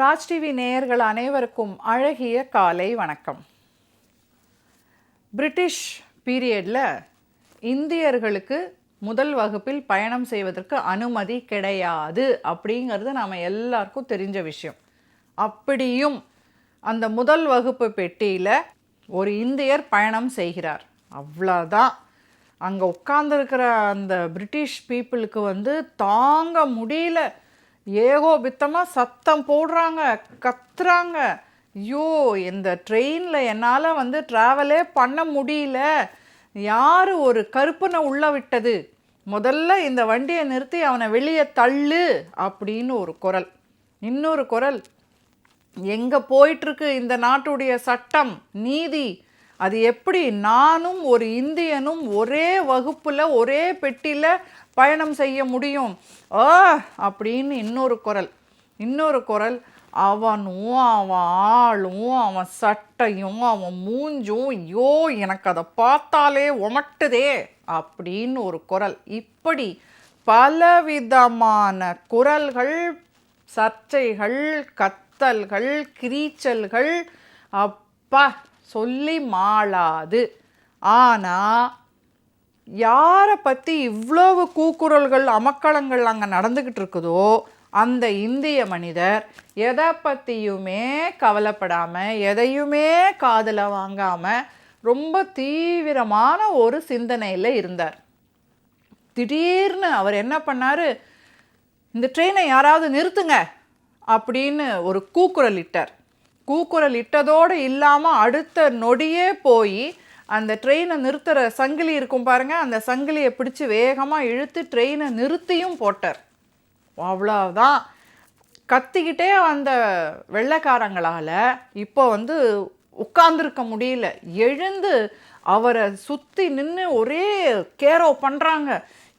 Raj TV நேயர்கள் அனைவருக்கும் அழகிய காலை வணக்கம். பிரிட்டிஷ் பீரியடில் இந்தியர்களுக்கு முதல் வகுப்பில் பயணம் செய்வதற்கு அனுமதி கிடையாது அப்படிங்கிறது நாம் எல்லாருக்கும் தெரிஞ்ச விஷயம். அப்படியும் அந்த முதல் வகுப்பு பெட்டியில் ஒரு இந்தியர் பயணம் செய்கிறார். அவ்வளோதான் அங்கே உட்கார்ந்துருக்கிற அந்த பிரிட்டிஷ் பீப்புளுக்கு வந்து தாங்க முடியல. ஏகோபித்தமாக சத்தம் போடுறாங்க கத்துறாங்க. ஐயோ இந்த ட்ரெயினில் என்னால் வந்து ட்ராவலே பண்ண முடியல. யார் ஒரு கருப்பனை உள்ள விட்டது? முதல்ல இந்த வண்டியை நிறுத்தி அவனை வெளியே தள்ளு அப்படின்னு ஒரு குரல். இன்னொரு குரல் எங்கே போயிட்டுருக்கு இந்த நாட்டுடைய சட்டம் நீதி? அது எப்படி நானும் ஒரு இந்தியனும் ஒரே வகுப்பில் ஒரே பெட்டியில் பயணம் செய்ய முடியும். ஆ அப்படின்னு இன்னொரு குரல். இன்னொரு குரல் அவனும் அவன் ஆளும் அவன் சட்டையும் அவன் மூஞ்சும் ஐயோ எனக்கு அதை பார்த்தாலே உமட்டுதே அப்படின்னு ஒரு குரல். இப்படி பலவிதமான குரல்கள் சர்ச்சைகள் கத்தல்கள் கிரீச்சல்கள் அப்பா சொல்லி மாளாது. ஆனால் யாரை பற்றி இவ்வளவு கூக்குரல்கள் அமக்களங்கள் அங்கே நடந்துக்கிட்டு இருக்குதோ அந்த இந்திய மனிதர் எதை பற்றியுமே கவலைப்படாமல் எதையுமே காதில் வாங்காமல் ரொம்ப தீவிரமான ஒரு சிந்தனையில் இருந்தார். திடீர்னு அவர் என்ன பண்ணார்? இந்த ட்ரெயினை யாராவது நிறுத்துங்க அப்படின்னு ஒரு கூக்குரல் இட்டார். கூக்குரல் இட்டதோடு இல்லாமல் அடுத்த நொடியே போய் அந்த ட்ரெயினை நிறுத்துகிற சங்கிலி இருக்கும் பாருங்க. அந்த சங்கிலியை பிடிச்சி வேகமாக இழுத்து ட்ரெயினை நிறுத்தியும் போட்டார். அவ்வளோதான் கத்திக்கிட்டே அந்த வெள்ளைக்காரங்களால் இப்போ வந்து உட்கார்ந்துருக்க முடியல. எழுந்து அவரை சுற்றி நின்று ஒரே கேரோ பண்ணுறாங்க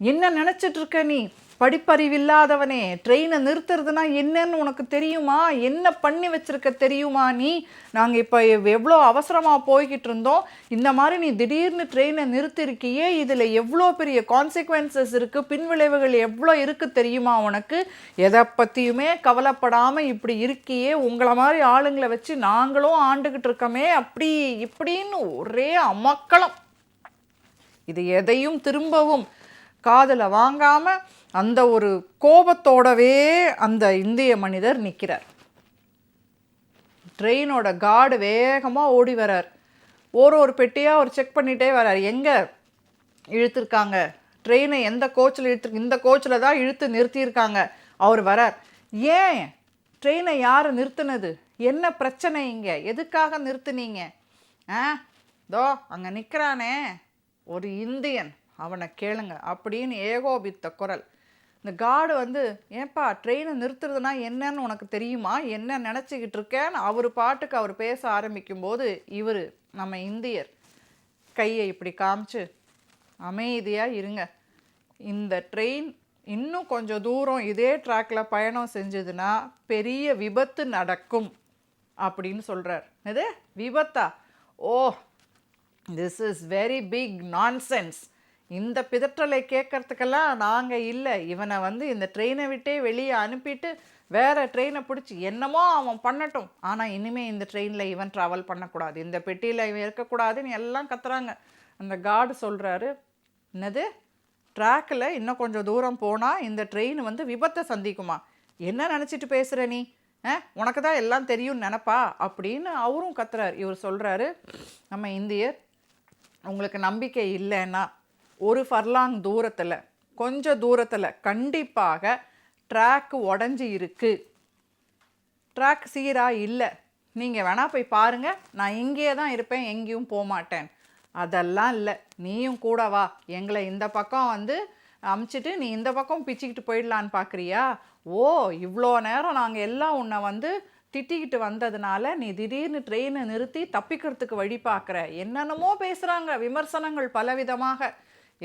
என்ன நினச்சிட்ருக்க நீ? படிப்பறிவில்லாதவனே ட்ரெயினை நிறுத்துறதுனா என்னன்னு உனக்கு தெரியுமா? என்ன பண்ணி வச்சுருக்க தெரியுமா நீ? நாங்கள் இப்போ எவ்வளோ அவசரமாக போய்கிட்டு இருந்தோம். இந்த மாதிரி நீ திடீர்னு ட்ரெயினை நிறுத்திருக்கியே இதில் எவ்வளோ பெரிய கான்சிக்வன்சஸ் இருக்குது பின்விளைவுகள் எவ்வளோ இருக்குது தெரியுமா உனக்கு? எதை பற்றியுமே கவலைப்படாமல் இப்படி இருக்கியே உங்களை மாதிரி ஆளுங்களை வச்சு நாங்களும் ஆண்டுக்கிட்டு இருக்கோமே அப்படி இப்படின்னு ஒரே அமக்களம் இது எதையும் திரும்பவும் காதில் வாங்காமல் அந்த ஒரு கோபத்தோடவே அந்த இந்திய மனிதர் நிற்கிறார் ட்ரெயினோட கார்டு வேகமாக ஓடி வரார். ஒரு ஒரு பெட்டியாக அவர் செக் பண்ணிகிட்டே வரார். எங்கே இழுத்துருக்காங்க? ட்ரெயினை எந்த கோச்சில் இழுத்து இந்த கோச்சில் தான் இழுத்து நிறுத்தியிருக்காங்க. அவர் வரார். ஏன்? ட்ரெயினை யார் நிறுத்தினது? என்ன பிரச்சனை இங்கே? எதுக்காக நிறுத்துனீங்க? ஆ? தோ அங்கே நிற்கிறானே ஒரு இந்தியன். அவனை கேளுங்க. அப்படின்னு ஏகோபித்த குரல். இந்த கார்டு வந்து ஏன்பா ட்ரெயினை நிறுத்துறதுனா என்னன்னு உனக்கு தெரியுமா? என்ன நினச்சிக்கிட்டு இருக்கேன்னு? அவர் பாட்டுக்கு அவர் பேச ஆரம்பிக்கும்போது இவர் நம்ம இந்தியர் கையை இப்படி காமிச்சு அமைதியாக இருங்க. இந்த ட்ரெயின் இன்னும் கொஞ்சம் தூரம் இதே ட்ராக்கில் பயணம் செஞ்சதுன்னா பெரிய விபத்து நடக்கும் அப்படின்னு சொல்கிறார் இது விபத்தா? ஓ this is very big nonsense இந்த பிதற்றலை கேட்கறதுக்கெல்லாம் நாங்கள் இல்லை. இவனை வந்து இந்த ட்ரெயினை விட்டே வெளியே அனுப்பிட்டு வேறு ட்ரெயினை பிடிச்சி என்னமோ அவன் பண்ணட்டும். ஆனால் இனிமேல் இந்த ட்ரெயினில் இவன் ட்ராவல் பண்ணக்கூடாது. இந்த பெட்டியில் இவன் இருக்கக்கூடாதுன்னு எல்லாம் கத்துறாங்க. அந்த கார்டு சொல்கிறாரு என்னது? ட்ராக்கில் இன்னும் கொஞ்சம் தூரம் போனால் இந்த ட்ரெயின் வந்து விபத்தை சந்திக்குமா? என்ன நினச்சிட்டு பேசுகிற நீ? ஆ? உனக்கு தான் எல்லாம் தெரியும்னு நினப்பா? அப்படின்னு அவரும் கத்துறாரு. இவர் சொல்கிறாரு நம்ம இந்தியர் உங்களுக்கு நம்பிக்கை இல்லைன்னா ஒரு ஃபர்லாங் தூரத்தில் கொஞ்சம் தூரத்தில் கண்டிப்பாக ட்ராக் உடஞ்சி இருக்கு. ட்ராக் சீராக இல்லை. நீங்கள் வேணால் போய் பாருங்கள் நான் இங்கேயே தான் இருப்பேன் எங்கேயும் போக மாட்டேன். அதெல்லாம் இல்லை. நீயும் கூட வா. எங்களை இந்த பக்கம் வந்து அமுச்சிட்டு நீ இந்த பக்கம் பிச்சுக்கிட்டு போயிடலான்னு பார்க்குறியா ஓ இவ்வளோ நேரம் நாங்கள் எல்லாம் உன்னை வந்து திட்டிக்கிட்டு வந்ததுனால நீ திடீர்னு ட்ரெயினை நிறுத்தி தப்பிக்கிறதுக்கு வழி பார்க்குற என்னென்னமோ பேசுகிறாங்க விமர்சனங்கள் பலவிதமாக.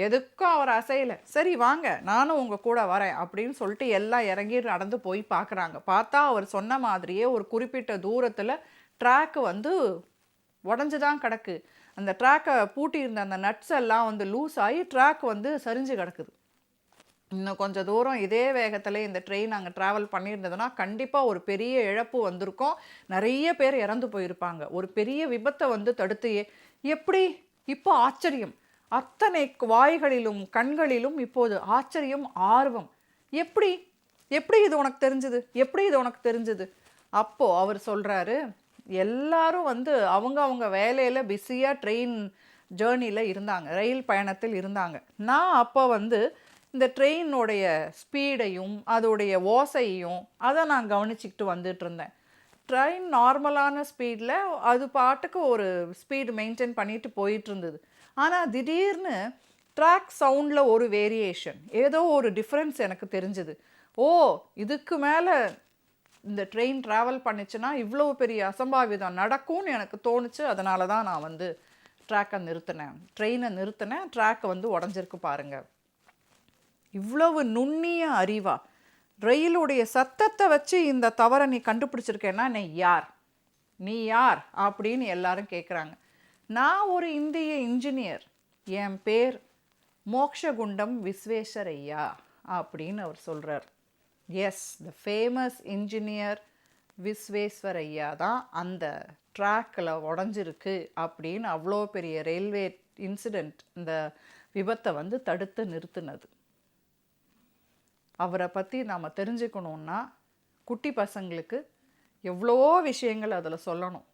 எதுக்கும் அவர் அசையலை. சரி வாங்க நானும் உங்கள் கூட வரேன் அப்படின்னு சொல்லிட்டு எல்லாம் இறங்கி நடந்து போய் பார்க்குறாங்க பார்த்தா அவர் சொன்ன மாதிரியே ஒரு குறிப்பிட்ட தூரத்தில் ட்ராக்கு வந்து உடஞ்சி தான் கிடக்கு. அந்த ட்ராக்கை பூட்டியிருந்த அந்த நட்ஸ் எல்லாம் வந்து லூஸ் ஆகி ட்ராக் வந்து சரிஞ்சு கிடக்குது. இன்னும் கொஞ்சம் தூரம் இதே வேகத்தில் இந்த ட்ரெயின் அங்கே ட்ராவல் பண்ணியிருந்ததுன்னா கண்டிப்பாக ஒரு பெரிய இழப்பு வந்திருக்கும். நிறைய பேர் இறந்து போயிருப்பாங்க. ஒரு பெரிய விபத்தை வந்து தடுத்து எப்படி? இப்போ ஆச்சரியம். அத்தனை வாய்களிலும் கண்களிலும் இப்போது ஆச்சரியம் ஆர்வம். எப்படி? எப்படி இது உனக்கு தெரிஞ்சது? எப்படி இது உனக்கு தெரிஞ்சது? அப்போது அவர் சொல்கிறாரு எல்லாரும் வந்து அவங்க அவங்க வேலையில் பிஸியாக ட்ரெயின் ஜேர்னியில் இருந்தாங்க ரயில் பயணத்தில் இருந்தாங்க. நான் அப்போ வந்து இந்த ட்ரெயினுடைய ஸ்பீடையும் அதோடைய ஓசையையும் அதை நான் கவனிச்சிக்கிட்டு வந்துட்டு இருந்தேன். ட்ரெயின் நார்மலான ஸ்பீடில் அது பாட்டுக்கு ஒரு ஸ்பீடு மெயின்டைன் பண்ணிட்டு போயிட்டு இருந்தது ஆனால் திடீர்னு ட்ராக் சவுண்டில் ஒரு வேரியேஷன் ஏதோ ஒரு டிஃப்ரென்ஸ் எனக்கு தெரிஞ்சுது. ஓ இதுக்கு மேலே இந்த ட்ரெயின் ட்ராவல் பண்ணுச்சுன்னா இவ்வளோ பெரிய அசம்பாவிதம் நடக்கும்னு எனக்கு தோணுச்சு. அதனால தான் நான் வந்து ட்ராக்கை நிறுத்தினேன். ட்ரெயினை நிறுத்தினேன். ட்ராக்கை வந்து உடஞ்சிருக்கு பாருங்கள் இவ்வளவு நுண்ணிய அறிவாக ரயிலுடைய சத்தத்தை வச்சு இந்த தவறை நீ கண்டுபிடிச்சிருக்கேன்னா நீ யார்? நீ யார்? அப்படின்னு எல்லாரும் கேட்குறாங்க நான் ஒரு இந்திய இன்ஜினியர் என் பேர் மோக்ஷகுண்டம் விஸ்வேஸ்வரையா அப்படின்னு அவர் சொல்கிறார் as the famous engineer Visvesvaraya தான் அந்த ட்ராக்கில் உடஞ்சிருக்கு அப்படின்னு அவ்வளோ பெரிய ரயில்வே இன்சிடெண்ட் இந்த விபத்தை வந்து தடுத்து நிறுத்தினது. அவரை பற்றி நாம் தெரிஞ்சுக்கணுன்னா குட்டி பசங்களுக்கு எவ்வளவோ விஷயங்கள் அதில் சொல்லணும்.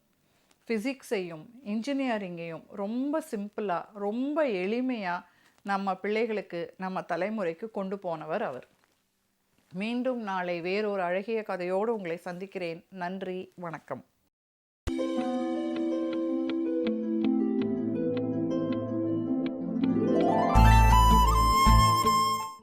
ஃபிசிக்ஸையும் இன்ஜினியரிங்கையும் ரொம்ப சிம்பிளாக ரொம்ப எளிமையாக நம்ம பிள்ளைகளுக்கு நம்ம தலைமுறைக்கு கொண்டு போனவர் அவர். மீண்டும் நாளை வேறொரு அழகிய கதையோடு உங்களை சந்திக்கிறேன். நன்றி வணக்கம்.